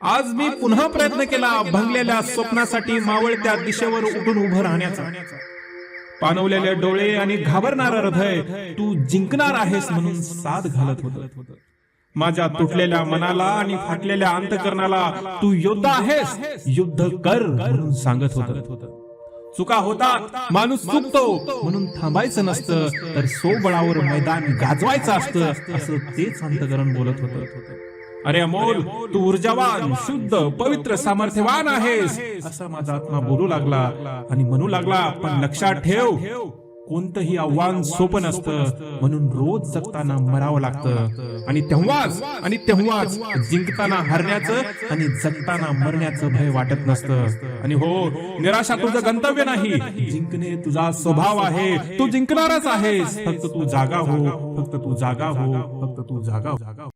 आज मी पुन्हा प्रयत्न केला भंगलेल्या स्वप्नासाठी मावळत्या दिशेवर उठून उभं राहण्याचा. पाणवलेले डोळे आणि घाबरणारा हृदय तू जिंकणार आहेस म्हणून साथ घालत होत. माझ्या तुटलेल्या मनाला आणि फाटलेल्या अंतकरणाला तू योद्धा आहेस युद्ध कर म्हणून सांगत होत. चुका होतात माणूस चुकतो म्हणून थांबायचं नसतं तर सोबळावर मैदान गाजवायचं असतं असं तेच अंतकरण बोलत होत. अरे अमोल तू ऊर्जावान शुद्ध पवित्र सामर्थ्यवान आहेस असा माझा आत्मा बोलू लागला आणि म्हणू लागला पण लक्षात ठेव कोणतंही आव्हान सोपं नसतं म्हणून रोज जगताना मरावं लागतं. आणि तेव्हाच आणि तेव्हाच जिंकताना हरण्याचं आणि जगताना मरण्याचं भय वाटत नसतं. आणि हो निराशा तुझं गंतव्य नाही. जिंकणे तुझा स्वभाव आहे. तू जिंकणारच आहेस. फक्त तू जागा हो फक्त तू जागा हो फक्त तू जागा हो.